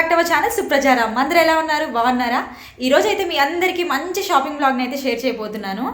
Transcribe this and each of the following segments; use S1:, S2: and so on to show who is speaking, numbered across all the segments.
S1: Back to our channel సుప్రచారం అందరూ ఎలా ఉన్నారు? బాగున్నారా? ఈరోజు అయితే మీ అందరికీ మంచి షాపింగ్ బ్లాగ్ని అయితే షేర్ చేయబోతున్నాను.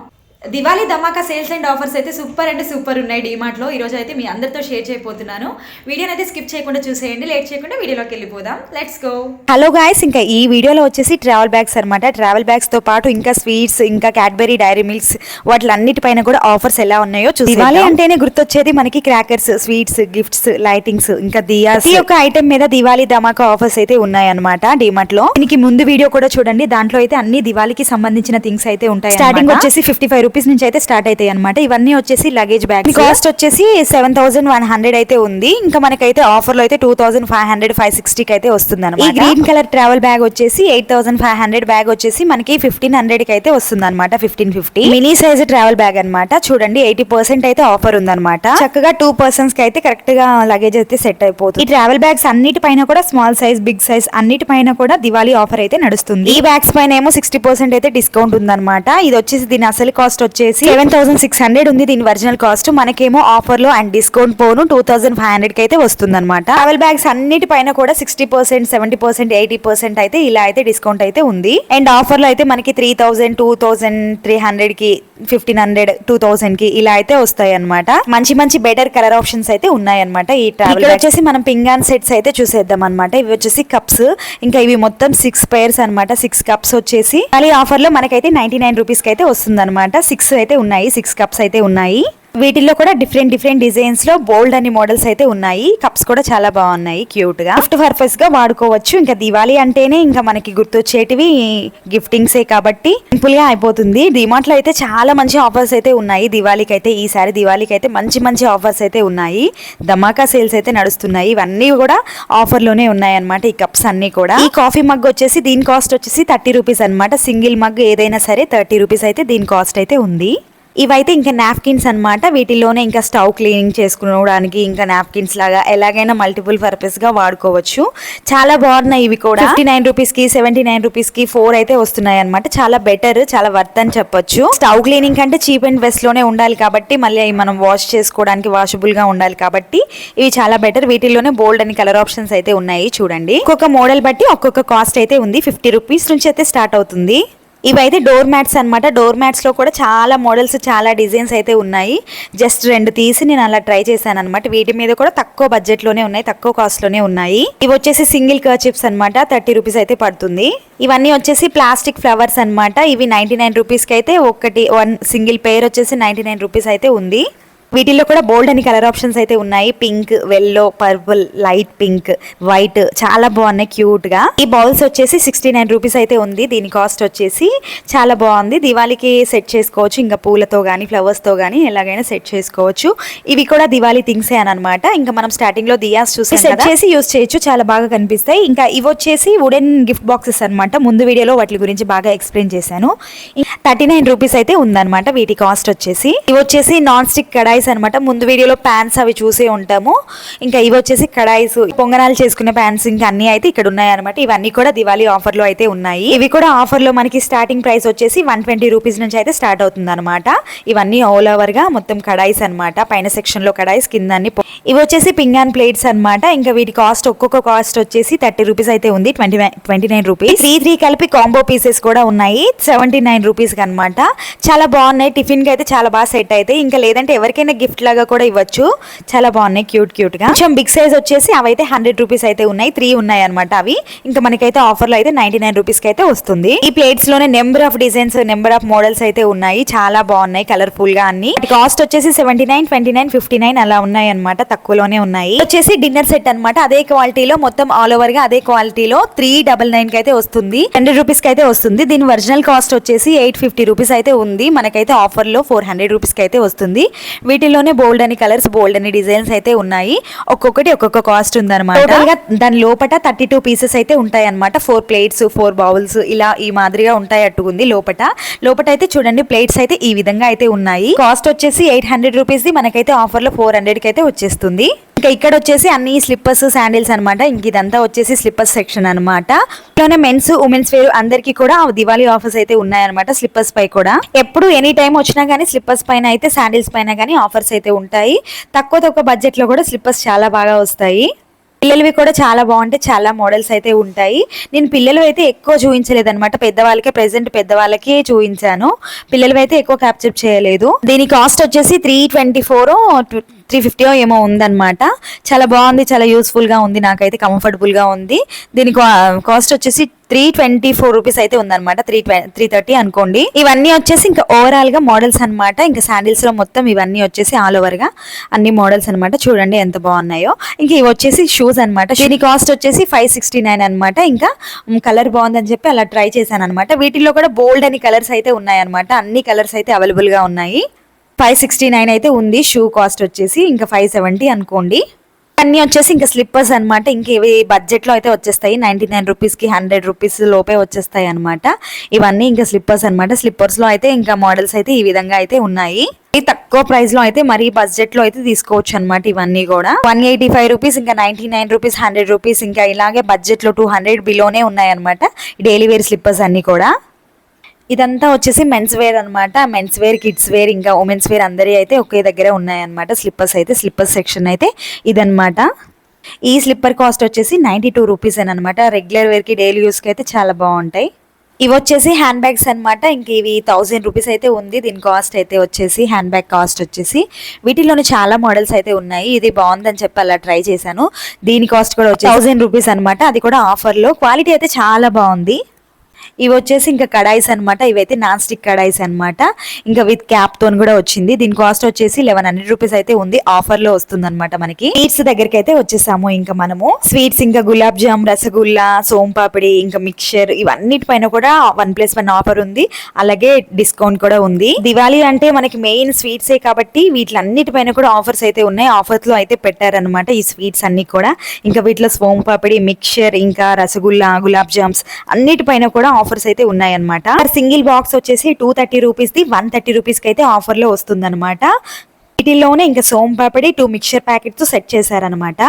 S1: దివాళీ ధమాకా సేల్స్ అండ్ ఆఫర్స్ అయితే సూపర్ అంటే సూపర్ ఉన్నాయి డీమార్ట్లో ఈ రోజు అయితే మీ అందరితో షేర్ చేయబోతున్నాను. వీడియోని అయితే స్కిప్ చేయకుండా చూసేయండి లేట్ చేయకుండా వీడియోలోకి వెళ్ళిపోదాం. లెట్స్ గో
S2: హలో గాయస్ ఇంకా ఈ వీడియోలో వచ్చేసి ట్రావెల్ బ్యాగ్స్ అనమాట ట్రావెల్ బ్యాగ్స్తో పాటు ఇంకా స్వీట్స్ ఇంకా క్యాడ్బెరీ డైరీ మిల్క్స్ వాటిలన్నిటిపైన కూడా ఆఫర్స్ ఎలా ఉన్నాయో చూసి దివాళీ అంటేనే గుర్తొచ్చేది మనకి క్రాకర్స్ స్వీట్స్ గిఫ్ట్స్ లైటింగ్స్ ఇంకా దియాస్ ఈ యొక్క ఐటమ్ మీద దివాళీ ధమాకా ఆఫర్స్ అయితే ఉన్నాయన్నమాట డిమార్ట్లో. దీనికి ముందు వీడియో కూడా చూడండి. దాంట్లో అయితే అన్ని దివాళీకి సంబంధించిన థింగ్స్ అయితే ఉంటాయి స్టార్టింగ్ వచ్చేసి ఫిఫ్టీ ఫైవ్ రూపీస్ నుంచి అయితే స్టార్ట్ అవుతాయి అనమాట ఇవన్నీ వచ్చేసి లగేజ్ బ్యాగ్ కాస్ట్ వచ్చేసి సెవెన్ థౌసండ్ వన్ హండ్రెడ్ అయితే ఉంది. ఇంకా మనకైతే ఆఫర్లో అయితే two thousand five hundred five సిక్స్టీకి అయితే వస్తుంది ఈ గ్రీన్ కలర్ ట్రావెల్ బ్యాగ్ వచ్చేసి eight thousand five hundred bag వచ్చేసి మనకి ఫిఫ్టీన్ హండ్రెడ్కి అయితే వస్తుంది అనమాట fifteen fifty mini size travel bag అన్నమాట. చూడండి ఎయిటీ పర్సెంట్ అయితే ఆఫర్ ఉందన్నమాట. చక్కగా టూ పర్సన్స్కి అయితే కరెక్ట్గా లగేజ్ అయితే సెట్ అయిపోతుంది. ఈ ట్రావెల్ బ్యాగ్స్ అన్నిటిపైన కూడా స్మాల్ సైజ్ బిగ్ సైజ్ అన్నిటిపైన కూడా దివాళీ ఆఫర్ అయితే నడుస్తుంది. ఈ బ్యాగ్స్ పైన ఏమో సిక్స్టీ పర్సెంట్ అయితే డిస్కౌంట్ ఉందన్నమాట. ఇది వచ్చేసి దీని అసలు కాస్ట్ వచ్చేసి సెవెన్ థౌసండ్ సిక్స్ హండ్రెడ్ ఉంది దీని ఒరిజినల్ కాస్ట్. మనకేమో ఆఫర్లో అండ్ డిస్కౌంట్ పోను టూ థౌసండ్ ఫైవ్ హండ్రెడ్కి అయితే వస్తుంది అనమాట ట్రావెల్ బ్యాగ్స్ అన్నిటిపైన కూడా sixty percent seventy percent eighty percent అయితే ఇలా అయితే డిస్కౌంట్ అయితే ఉంది. అండ్ ఆఫర్లో అయితే మనకి three thousand two thousand three హండ్రెడ్కి ఫిఫ్టీన్ హండ్రెడ్ టూ థౌసండ్కి ఇలా అయితే వస్తాయి అనమాట మంచి మంచి బెటర్ కలర్ ఆప్షన్స్ అయితే ఉన్నాయి అనమాట ఈ ట్రావెల్ వచ్చేసి మనం పింగాన్ సెట్స్ అయితే చూసేద్దాం అనమాట ఇవి వచ్చేసి కప్స్. ఇంకా ఇవి మొత్తం సిక్స్ పేర్స్ అన్నమాట. సిక్స్ కప్స్ వచ్చేసి. మళ్ళీ ఆఫర్లో మనకైతే నైన్టీ నైన్ రూపీస్కి అయితే వస్తుంది అనమాట సిక్స్ అయితే ఉన్నాయి సిక్స్ కప్స్ అయితే ఉన్నాయి. వీటిల్లో కూడా డిఫరెంట్ డిఫరెంట్ డిజైన్స్లో బోల్డ్ అని మోడల్స్ అయితే ఉన్నాయి. కప్స్ కూడా చాలా బాగున్నాయి క్యూట్గా. గిఫ్ట్ పర్పస్గా వాడుకోవచ్చు. ఇంకా దివాళీ అంటేనే ఇంకా మనకి గుర్తొచ్చేటివి గిఫ్టింగ్సే కాబట్టి సింపుల్గా అయిపోతుంది. డిమార్ట్లో అయితే చాలా మంచి ఆఫర్స్ అయితే ఉన్నాయి. దివాళీకి అయితే ఈసారి దివాళీకి అయితే మంచి మంచి ఆఫర్స్ అయితే ఉన్నాయి. ధమాకా సేల్స్ అయితే నడుస్తున్నాయి. ఇవన్నీ కూడా ఆఫర్లోనే ఉన్నాయి అనమాట ఈ కప్స్ అన్ని కూడా. ఈ కాఫీ మగ్ వచ్చేసి దీని కాస్ట్ వచ్చేసి థర్టీ రూపీస్ అనమాట సింగిల్ మగ్ ఏదైనా సరే థర్టీ రూపీస్ అయితే దీని కాస్ట్ అయితే ఉంది. ఇవైతే ఇంకా నాప్కిన్స్ అన్నమాట. వీటిలోనే ఇంకా స్టవ్ క్లీనింగ్ చేసుకోవడానికి ఇంకా నాప్కిన్స్ లాగా ఎలాగైనా మల్టిపుల్ పర్పస్గా వాడుకోవచ్చు. చాలా బాగున్నాయి ఇవి కూడా. ఫిఫ్టీ నైన్ రూపీస్కి సెవెంటీ నైన్ రూపీస్కి ఫోర్ అయితే వస్తున్నాయి అనమాట చాలా బెటర్ చాలా వర్త్ అని చెప్పొచ్చు. స్టవ్ క్లీనింగ్ కంటే చీప్ అండ్ బెస్ట్లోనే ఉండాలి కాబట్టి మళ్ళీ అవి మనం వాష్ చేసుకోవడానికి వాషబుల్గా ఉండాలి కాబట్టి ఇవి చాలా బెటర్ వీటిల్లోనే బోల్డ్ అని కలర్ ఆప్షన్స్ అయితే ఉన్నాయి చూడండి. ఒక్కొక్క మోడల్ బట్టి ఒక్కొక్క కాస్ట్ అయితే ఉంది. ఫిఫ్టీ రూపీస్ నుంచి అయితే స్టార్ట్ అవుతుంది. ఇవైతే డోర్ మ్యాట్స్ అనమాట డోర్ మ్యాట్స్లో కూడా చాలా మోడల్స్ చాలా డిజైన్స్ అయితే ఉన్నాయి. జస్ట్ రెండు తీసి నేను అలా ట్రై చేశాను అనమాట వీటి మీద కూడా తక్కువ బడ్జెట్లోనే ఉన్నాయి తక్కువ కాస్ట్లోనే ఉన్నాయి. ఇవి వచ్చేసి సింగిల్ కర్చిప్స్ అనమాట థర్టీ రూపీస్ అయితే పడుతుంది. ఇవన్నీ వచ్చేసి ప్లాస్టిక్ ఫ్లవర్స్ అన్నమాట. ఇవి నైన్టీ నైన్ రూపీస్కి అయితే ఒకటి వన్ సింగిల్ పేర్ వచ్చేసి నైన్టీ నైన్ రూపీస్ అయితే ఉంది. వీటిల్లో కూడా బోల్డ్ అని కలర్ ఆప్షన్స్ అయితే ఉన్నాయి. Pink yellow purple light pink white చాలా బాగున్నాయి క్యూట్గా. ఈ బౌల్స్ వచ్చేసి సిక్స్టీ నైన్ రూపీస్ అయితే ఉంది. దీని కాస్ట్ వచ్చేసి చాలా బాగుంది. దివాళీకి సెట్ చేసుకోవచ్చు. ఇంకా పూలతో కానీ ఫ్లవర్స్తో కానీ ఎలాగైనా సెట్ చేసుకోవచ్చు. ఇవి కూడా దివాళీ థింగ్స్ అని అనమాట ఇంకా మనం స్టార్టింగ్లో దియాస్ చూసి సెట్ చేసి యూస్ చేయొచ్చు. చాలా బాగా కనిపిస్తాయి. ఇంకా ఇవి వచ్చేసి వుడెన్ గిఫ్ట్ బాక్సెస్ అన్నమాట. ముందు వీడియోలో వాటి గురించి బాగా ఎక్స్ప్లెయిన్ చేశాను. థర్టీ నైన్ రూపీస్ అయితే ఉందన్నమాట. వీటి కాస్ట్ వచ్చేసి. ఇవి వచ్చేసి నాన్ స్టిక్ కడాయిస్ అనమాట ముందు వీడియోలో ప్యాన్స్ అవి చూసే ఉంటాము. ఇంకా ఇవి వచ్చేసి కడాయిస్ పొంగనాలు చేసుకునే ప్యాన్స్ ఇంకా అన్ని అయితే ఇక్కడ ఉన్నాయి అనమాట ఇవన్నీ కూడా దివాళీ ఆఫర్లో అయితే ఉన్నాయి. ఇవి కూడా ఆఫర్లో మనకి స్టార్టింగ్ ప్రైస్ వచ్చేసి వన్ ట్వంటీ రూపీస్ నుంచి అయితే స్టార్ట్ అవుతుంది అనమాట ఇవన్నీ ఆల్ ఓవర్గా మొత్తం కడాయిస్ అన్నమాట. పైన సెక్షన్లో కడాయిస్ కింద అన్ని ఇవి వచ్చేసి పింగాన్ ప్లేట్స్ అన్నమాట. ఇంకా వీటి కాస్ట్ ఒక్కొక్క కాస్ట్ వచ్చేసి థర్టీ రూపీస్ అయితే ఉంది. Twenty nine twenty nine rupees. Three three కలిపి కాంబో పీసెస్ కూడా ఉన్నాయి. సెవెంటీ నైన్ రూపీస్ అనమాట చాలా బాగున్నాయి. టిఫిన్కి అయితే చాలా బాగా సెట్ అయితే. ఇంకా లేదంటే ఎవరికైనా గిఫ్ట్ లాగా కూడా ఇవ్వచ్చు. చాలా బాగున్నాయి. క్యూట్ క్యూట్గా. కొంచెం బిగ్ సైజ్ వచ్చేసి అవైతే హండ్రెడ్ రూపీస్ అయితే ఉన్నాయి. త్రీ ఉన్నాయి అనమాట అవి. ఇంకా మనకైతే ఆఫర్లో అయితే నైన్టీ నైన్ రూపీస్ అయితే వస్తుంది. ఈ ప్లేట్స్లోనే number of designs number of models అయితే ఉన్నాయి. చాలా బాగున్నాయి. కలర్ఫుల్గా అన్ని. కాస్ట్ వచ్చేసి seventy nine twenty nine fifty nine అలా ఉన్నాయి అనమాట తక్కువలోనే ఉన్నాయి. వచ్చేసి డిన్నర్ సెట్ అన్నమాట. అదే క్వాలిటీలో మొత్తం ఆల్ ఓవర్గా అదే క్వాలిటీలో త్రీ డబల్ నైన్కి అయితే వస్తుంది. హండ్రెడ్ రూపీస్కి అయితే వస్తుంది. దీని ఒరిజినల్ కాస్ట్ వచ్చేసి ఎయిట్ ఫిఫ్టీ రూపీస్ అయితే ఉంది. మనకైతే ఆఫర్లో ఫోర్ హండ్రెడ్ రూపీస్కి అయితే వస్తుంది. వీటిలోనే బోల్డ్ అని కలర్స్ బోల్డ్ అని డిజైన్స్ అయితే ఉన్నాయి. ఒక్కొక్కటి ఒక్కొక్క కాస్ట్ ఉందన్నమాట. టోటల్గా దాని లోపల థర్టీ టూ పీసెస్ అయితే ఉంటాయి అనమాట ఫోర్ ప్లేట్స్ ఫోర్ బౌల్స్ ఇలా ఈ మాదిరిగా ఉంటాయి అట్టుకుంది లోపట లోపట. అయితే చూడండి ప్లేట్స్ అయితే ఈ విధంగా అయితే ఉన్నాయి. కాస్ట్ వచ్చేసి ఎయిట్ హండ్రెడ్ రూపీస్ ది మనకైతే ఆఫర్లో ఫోర్ హండ్రెడ్కి అయితే వచ్చేస్తుంది. ఇంకా ఇక్కడ వచ్చేసి అన్ని స్లిప్పర్స్ శాండిల్స్ అనమాట ఇంక ఇదంతా వచ్చేసి స్లిప్పర్స్ సెక్షన్ అనమాట ఇట్లానే మెన్స్ ఉమెన్స్ వేర్ అందరికి కూడా దివాళీ ఆఫర్స్ అయితే ఉన్నాయన్నమాట స్లిప్పర్స్ పై కూడా. ఎప్పుడు ఎనీ టైం వచ్చినా కానీ స్లిప్పర్స్ పైన అయితే శాండిల్స్ పైన కానీ ఆఫర్స్ అయితే ఉంటాయి. తక్కువ తక్కువ బడ్జెట్లో కూడా స్లిప్పర్స్ చాలా బాగా వస్తాయి. పిల్లలవి కూడా చాలా బాగుంటాయి. చాలా మోడల్స్ అయితే ఉంటాయి. నేను పిల్లలు అయితే ఎక్కువ చూపించలేదు అనమాట పెద్దవాళ్ళకే ప్రెసెంట్ పెద్దవాళ్ళకి చూపించాను పిల్లలు అయితే ఎక్కువ క్యాప్చర్ చేయలేదు. దీని కాస్ట్ వచ్చేసి three twenty four three fifty ఏమో ఉందన్నమాట. చాలా బాగుంది చాలా యూస్ఫుల్గా ఉంది నాకైతే కంఫర్టబుల్గా ఉంది. దీని కాస్ట్ వచ్చేసి త్రీ ట్వంటీ ఫోర్ రూపీస్ అయితే ఉందన్నమాట త్రీ త్రీ థర్టీ అనుకోండి. ఇవన్నీ వచ్చేసి ఇంకా ఓవరాల్గా మోడల్స్ అన్నమాట ఇంకా శాండిల్స్లో మొత్తం ఇవన్నీ వచ్చేసి ఆల్ ఓవర్గా అన్ని మోడల్స్ అన్నమాట. చూడండి ఎంత బాగున్నాయో. ఇంకా ఇవి వచ్చేసి షూస్ అన్నమాట దీని కాస్ట్ వచ్చేసి ఫైవ్ సిక్స్టీ నైన్ అనమాట ఇంకా కలర్ బాగుందని చెప్పి అలా ట్రై చేశాను అనమాట వీటిల్లో కూడా బోల్డ్ అని కలర్స్ అయితే ఉన్నాయన్నమాట అన్ని కలర్స్ అయితే అవైలబుల్గా ఉన్నాయి. ఫైవ్ సిక్స్టీ నైన్ అయితే ఉంది. షూ కాస్ట్ వచ్చేసి ఇంకా ఫైవ్ సెవెంటీ అనుకోండి. అన్నీ వచ్చేసి ఇంకా స్లిప్పర్స్ అన్నమాట. ఇంక ఇవి బడ్జెట్లో అయితే వచ్చేస్తాయి. నైంటీ నైన్ రూపీస్కి హండ్రెడ్ రూపీస్ లోపే వచ్చేస్తాయి అనమాట ఇవన్నీ ఇంకా స్లిప్పర్స్ అనమాట స్లిప్పర్స్లో అయితే ఇంకా మోడల్స్ అయితే ఈ విధంగా అయితే ఉన్నాయి. తక్కువ ప్రైస్లో అయితే మరీ బడ్జెట్లో అయితే తీసుకోవచ్చు అనమాట ఇవన్నీ కూడా. వన్ ఎయిటీ ఫైవ్ రూపీస్ ఇంకా ninety nine rupees hundred rupees ఇంకా ఇలాగే బడ్జెట్లో టూ హండ్రెడ్ బిలోనే ఉన్నాయి అనమాట డైలీ వేర్ స్లిప్పర్స్ అన్ని కూడా. ఇదంతా వచ్చేసి మెన్స్ వేర్ అనమాట మెన్స్ వేర్ కిడ్స్ వేర్ ఇంకా ఉమెన్స్ వేర్ అందరి అయితే ఒకే దగ్గరే ఉన్నాయన్నమాట. స్లిప్పర్స్ అయితే స్లిప్పర్ సెక్షన్ అయితే ఇదన్నమాట. ఈ స్లిప్పర్ కాస్ట్ వచ్చేసి నైంటీ టూ రూపీస్ అనమాట రెగ్యులర్ వేర్కి డైలీ యూస్కి అయితే చాలా బాగుంటాయి. ఇవి వచ్చేసి హ్యాండ్ బ్యాగ్స్ అనమాట ఇంక ఇవి థౌజండ్ రూపీస్ అయితే ఉంది. దీని కాస్ట్ అయితే వచ్చేసి హ్యాండ్ బ్యాగ్ కాస్ట్ వచ్చేసి. వీటిలోనే చాలా మోడల్స్ అయితే ఉన్నాయి. ఇది బాగుందని చెప్పి అలా ట్రై చేశాను. దీని కాస్ట్ కూడా వచ్చి థౌజండ్ రూపీస్ అనమాట అది కూడా ఆఫర్లో క్వాలిటీ అయితే చాలా బాగుంది. ఇవి వచ్చేసి ఇంకా కడాయిస్ అన్నమాట. ఇవైతే నాన్ స్టిక్ కడాయిస్ అన్నమాట. ఇంకా విత్ క్యాప్ తోని కూడా వచ్చింది. దీని కాస్ట్ వచ్చేసి లెవెన్ హండ్రెడ్ రూపీస్ అయితే ఉంది. ఆఫర్లో వస్తుంది అనమాట మనకి. స్వీట్స్ దగ్గరికి అయితే వచ్చేసాము ఇంకా మనము. స్వీట్స్ ఇంకా గులాబ్ జామ్ రసగుల్లా సోంపాపిడి ఇంకా మిక్చర్ ఇవన్నిటిపైన కూడా వన్ ప్లస్ వన్ ఆఫర్ ఉంది. అలాగే డిస్కౌంట్ కూడా ఉంది. దివాళీ అంటే మనకి మెయిన్ స్వీట్స్ ఏ కాబట్టి వీటిలన్నిటిపైన కూడా ఆఫర్స్ అయితే ఉన్నాయి. ఆఫర్స్లో అయితే పెట్టారనమాట ఈ స్వీట్స్ అన్ని కూడా. ఇంకా వీటిలో సోంపాపిడి మిక్చర్ ఇంకా రసగుల్లా గులాబ్ జామ్స్ అన్నిటిపైన కూడా ఆఫర్స్ అయితే ఉన్నాయన్నమాట. సింగిల్ బాక్స్ వచ్చేసి టూ థర్టీ రూపీస్ ది వన్ థర్టీ రూపీస్కి అయితే ఆఫర్లో వస్తుందన్నమాట. వీటిల్లోనే ఇంకా soan papdi two mixture packets set చేశారనమాట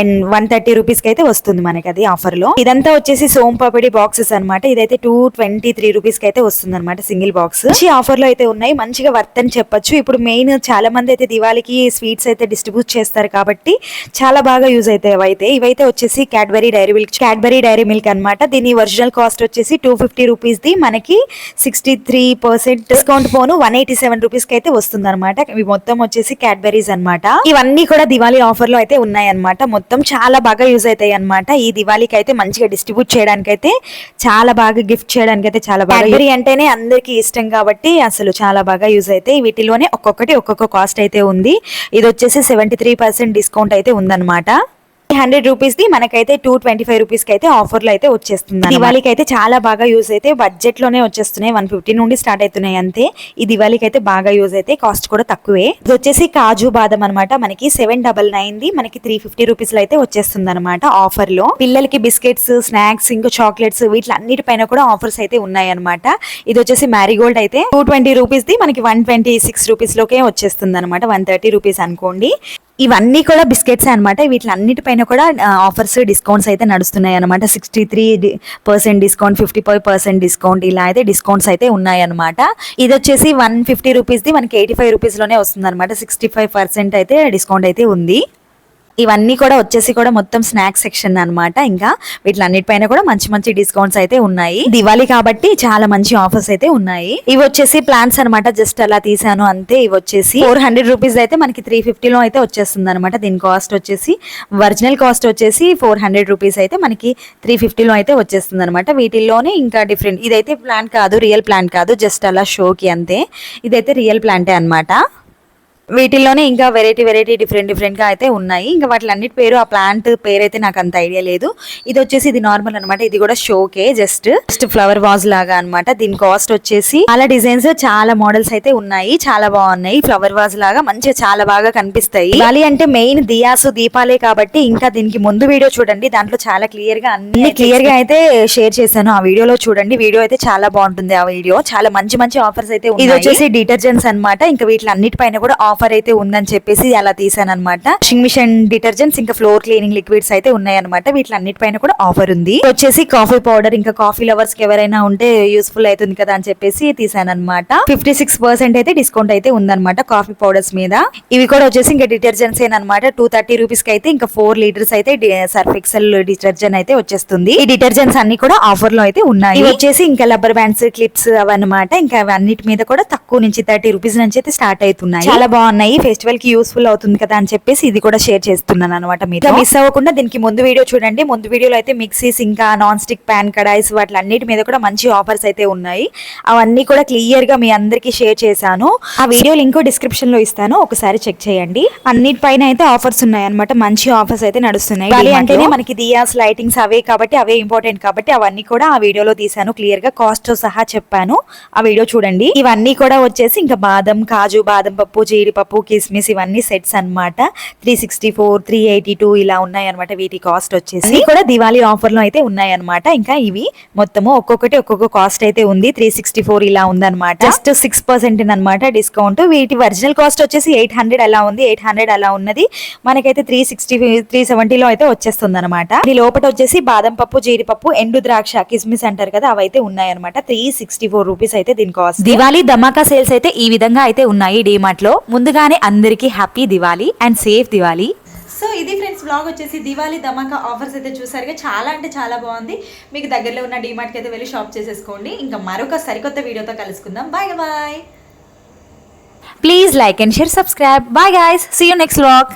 S2: అండ్ వన్ థర్టీ రూపీస్కి అయితే వస్తుంది మనకి అది ఆఫర్లో ఇదంతా వచ్చేసి సోంపాపిడి బాక్సెస్ అన్నమాట. ఇదైతే టూ ట్వంటీ త్రీ రూపీస్కి అయితే వస్తుంది అనమాట సింగిల్ బాక్స్. మంచి ఆఫర్లో అయితే ఉన్నాయి. మంచిగా వర్త్ అని చెప్పొచ్చు. ఇప్పుడు మెయిన్ చాలా మంది అయితే దివాళీకి స్వీట్స్ అయితే డిస్ట్రిబ్యూట్ చేస్తారు కాబట్టి చాలా బాగా యూజ్ అవుతాయి అవైతే ఇవైతే వచ్చేసి Cadbury Dairy Milk Cadbury Dairy Milk అన్నమాట. దీని ఒరిజినల్ కాస్ట్ వచ్చేసి టూ ఫిఫ్టీ రూపీస్ ది మనకి సిక్స్టీ త్రీ పర్సెంట్ డిస్కౌంట్ పోను వన్ ఎయిటీ సెవెన్ రూపీస్కి అయితే వస్తుంది అనమాట ఇవి మొత్తం వచ్చేసి క్యాడ్బరీస్ అన్నమాట. ఇవన్నీ కూడా దివాళీ ఆఫర్లో అయితే ఉన్నాయన్నమాట మొత్తం చాలా బాగా యూజ్ అవుతాయి అనమాట ఈ దివాళీకి అయితే మంచిగా డిస్ట్రిబ్యూట్ చేయడానికి అయితే చాలా బాగా గిఫ్ట్ చేయడానికి అయితే చాలా బాగా క్యాడ్బరీ అంటేనే అందరికీ ఇష్టం కాబట్టి అసలు చాలా బాగా యూజ్ అవుతాయి. వీటిలోనే ఒక్కొక్కటి ఒక్కొక్క కాస్ట్ అయితే ఉంది. ఇది వచ్చేసి సెవెంటీ త్రీ పర్సెంట్ డిస్కౌంట్ అయితే ఉందన్నమాట. హండ్రెడ్ రూపీస్ ది మనకైతే టూ ట్వంటీ ఫైవ్ రూపీస్ అయితే ఆఫర్లో అయితే వచ్చేస్తుంది దివాళీకి అయితే చాలా బాగా యూజ్ అయితే బడ్జెట్లోనే వచ్చేస్తున్నాయి. వన్ ఫిఫ్టీ నుండి స్టార్ట్ అవుతున్నాయి అంతే. ఈ దివాళీకి అయితే బాగా యూజ్ అయితే కాస్ట్ కూడా తక్కువే. ఇది వచ్చేసి కాజు బాదం అనమాట మనకి సెవెన్ డబల్ నైన్ ది మనకి త్రీ ఫిఫ్టీ రూపీస్లో అయితే వచ్చేస్తుంది అనమాట ఆఫర్లో. పిల్లలకి బిస్కెట్స్ స్నాక్స్ ఇంకా చాక్లెట్స్ వీటిలన్నిటిపైన కూడా ఆఫర్స్ అయితే ఉన్నాయి అనమాట ఇది వచ్చేసి మ్యారీగోల్డ్ అయితే టూ ట్వంటీ రూపీస్ ది మనకి వన్ ట్వంటీ సిక్స్ రూపీస్ లోకే వచ్చేస్తుంది అనమాట వన్ థర్టీ రూపీస్ అనుకోండి. ఇవన్నీ కూడా బిస్కెట్స్ అనమాట వీటిలన్నిటిపైన కూడా ఆఫర్స్ డిస్కౌంట్స్ అయితే నడుస్తున్నాయి అనమాట sixty three percent discount fifty five percent discount ఇలా అయితే డిస్కౌంట్స్ అయితే ఉన్నాయి అనమాట ఇది వచ్చేసి వన్ ఫిఫ్టీ రూపీస్ది మనకి ఎయిటీ ఫైవ్ రూపీస్లోనే వస్తుంది అనమాట సిక్స్టీ ఫైవ్ పర్సెంట్ అయితే డిస్కౌంట్ అయితే ఉంది. ఇవన్నీ కూడా వచ్చేసి కూడా మొత్తం స్నాక్స్ సెక్షన్ అనమాట ఇంకా వీటిలన్నిటిపైన కూడా మంచి మంచి డిస్కౌంట్స్ అయితే ఉన్నాయి. దివాళీ కాబట్టి చాలా మంచి ఆఫర్స్ అయితే ఉన్నాయి. ఇవి వచ్చేసి ప్లాన్స్ అన్నమాట. జస్ట్ అలా తీసాను అంతే. ఇవి వచ్చేసి ఫోర్ హండ్రెడ్ రూపీస్ అయితే మనకి త్రీ ఫిఫ్టీలో అయితే వచ్చేస్తుంది అనమాట దీని కాస్ట్ వచ్చేసి ఒరిజినల్ కాస్ట్ వచ్చేసి ఫోర్ హండ్రెడ్ రూపీస్ అయితే మనకి త్రీ ఫిఫ్టీలో అయితే వచ్చేస్తుంది అనమాట వీటిల్లోనే ఇంకా డిఫరెంట్ ఇదైతే ప్లాంట్ కాదు రియల్ ప్లాంట్ కాదు. జస్ట్ అలా షోకి అంతే. ఇదైతే రియల్ ప్లాంటే అనమాట వీటిల్లోనే ఇంకా వెరైటీ వెరైటీ డిఫరెంట్ డిఫరెంట్గా అయితే ఉన్నాయి. ఇంకా వాటిలన్నిటి పేరు ఆ ప్లాంట్ పేరు అయితే నాకు అంత ఐడియా లేదు. ఇది వచ్చేసి ఇది నార్మల్ అన్నమాట. ఇది కూడా షోకే జస్ట్. జస్ట్ ఫ్లవర్ వాజ్ లాగా అన్నమాట. దీని కాస్ట్ వచ్చేసి చాలా డిజైన్స్ చాలా మోడల్స్ అయితే ఉన్నాయి. చాలా బాగున్నాయి. ఫ్లవర్ వాజ్ లాగా మంచిగా చాలా బాగా కనిపిస్తాయి. దివాళీ అంటే మెయిన్ దియాసు దీపాలే కాబట్టి ఇంకా దీనికి ముందు వీడియో చూడండి. దాంట్లో చాలా క్లియర్గా అన్ని క్లియర్గా అయితే షేర్ చేశాను ఆ వీడియోలో చూడండి. వీడియో అయితే చాలా బాగుంటుంది ఆ వీడియో. చాలా మంచి మంచి ఆఫర్స్ అయితే. ఇది వచ్చేసి డిటర్జెంట్స్ అన్నమాట. ఇంకా వీటిలన్నిటిపైన కూడా ఆఫర్ ఆఫర్ అయితే ఉందని చెప్పేసి అలా తీసాను అనమాట వాషింగ్ మిషన్ డిటర్జెంట్స్ ఇంకా ఫ్లోర్ క్లీనింగ్ లిక్విడ్స్ అయితే ఉన్నాయన్నమాట. వీటిలన్నిటిపైన కూడా ఆఫర్ ఉంది. వచ్చేసి కాఫీ పౌడర్ ఇంకా కాఫీ లవర్స్కి ఎవరైనా ఉంటే యూస్ఫుల్ అవుతుంది కదా అని చెప్పేసి తీసాను అనమాట ఫిఫ్టీ సిక్స్ పర్సెంట్ అయితే డిస్కౌంట్ అయితే ఉందన్నమాట కాఫీ పౌడర్స్ మీద. ఇవి కూడా వచ్చేసి ఇంకా డిటర్జెంట్స్ ఏనమాట టూ థర్టీ రూపీస్కి అయితే ఇంకా ఫోర్ లీటర్స్ అయితే సర్ఫ్ ఎక్సెల్ డిటర్జెంట్ అయితే వచ్చేస్తుంది. ఈ డిటర్జెంట్స్ అన్ని కూడా ఆఫర్లో అయితే ఉన్నాయి. ఇవి వచ్చేసి ఇంకా రబ్బర్ బ్యాండ్స్ క్లిప్స్ అవన్నమాట. ఇంకా అవన్నిటి మీద కూడా తక్కువ నుంచి థర్టీ రూపీస్ నుంచి అయితే స్టార్ట్ అవుతున్నాయి. చాలా బాగున్నాయి. ఫెస్టివల్కి యూస్ఫుల్ అవుతుంది కదా అని చెప్పేసి ఇది కూడా షేర్ చేస్తున్నాను అనమాట మీరు మిస్ అవ్వకుండా దీనికి ముందు వీడియో చూడండి. ముందు వీడియోలో అయితే మిక్సీస్ ఇంకా నాన్ స్టిక్ ప్యాన్ కడాయిస్ వాటి మీద కూడా మంచి ఆఫర్స్ అయితే ఉన్నాయి. అవన్నీ కూడా క్లియర్గా మీ అందరికి షేర్ చేశాను. ఆ వీడియో లింక్ డిస్క్రిప్షన్లో ఇస్తాను. ఒకసారి చెక్ చేయండి. అన్నిటిపైన అయితే ఆఫర్స్ ఉన్నాయి అనమాట మంచి ఆఫర్స్ అయితే నడుస్తున్నాయి అంటేనే మనకి దియాస్ లైటింగ్స్ అవే కాబట్టి అవే ఇంపార్టెంట్ కాబట్టి అవన్నీ కూడా ఆ వీడియోలో తీసాను క్లియర్గా కాస్ట్తో సహా చెప్పాను. ఆ వీడియో చూడండి. ఇవన్నీ కూడా వచ్చేసి ఇంకా బాదం కాజు బాదం పప్పు జీడిపప్పు కిస్మిస్ ఇవన్నీ సెట్స్ అన్నమాట. Three sixty four three eighty two ఇలా ఉన్నాయి అనమాట వీటి కాస్ట్ వచ్చేసి. కూడా దివాళీ ఆఫర్లో అయితే ఉన్నాయి అనమాట ఇంకా ఇవి మొత్తము ఒక్కొక్కటి ఒక్కొక్క కాస్ట్ అయితే ఉంది. త్రీ సిక్స్టీ ఫోర్ ఇలా ఉందన్నమాట. జస్ట్ సిక్స్ పర్సెంట్ అనమాట డిస్కౌంట్ వీటి ఒరిజినల్ కాస్ట్ వచ్చేసి ఎయిట్ హండ్రెడ్ అలా ఉంది. ఎయిట్ హండ్రెడ్ అలా ఉన్నది. మనకైతే త్రీ సిక్స్టీ త్రీ సెవెంటీలో అయితే వచ్చేస్తుంది అనమాట దీని లోపల వచ్చేసి బాదం పప్పు జీడిపప్పు ఎండు ద్రాక్ష కిస్మిస్ అంటారు కదా అవైతే ఉన్నాయన్నమాట. త్రీ సిక్స్టీ ఫోర్ రూపీస్ అయితే దీని కాస్ట్ దివాళీ ధమాకా సేల్స్ అయితే ఈ విధంగా అయితే ఉన్నాయి డిమార్ట్లో. ముందుగానే అందరికీ happy Diwali and safe Diwali.
S1: So ఇది ఫ్రెండ్స్ బ్లాగ్ వచ్చేసి దివాళీ ధమాకా ఆఫర్స్ అయితే చూసారుగా. చాలా అంటే చాలా బాగుంది. మీకు దగ్గరలో ఉన్న డిమార్ట్కి అయితే వెళ్ళి షాప్ చేసేసుకోండి. ఇంకా మరొక సరికొత్త వీడియోతో కలుసుకుందాం. Bye bye
S2: please like and share subscribe bye guys see you next vlog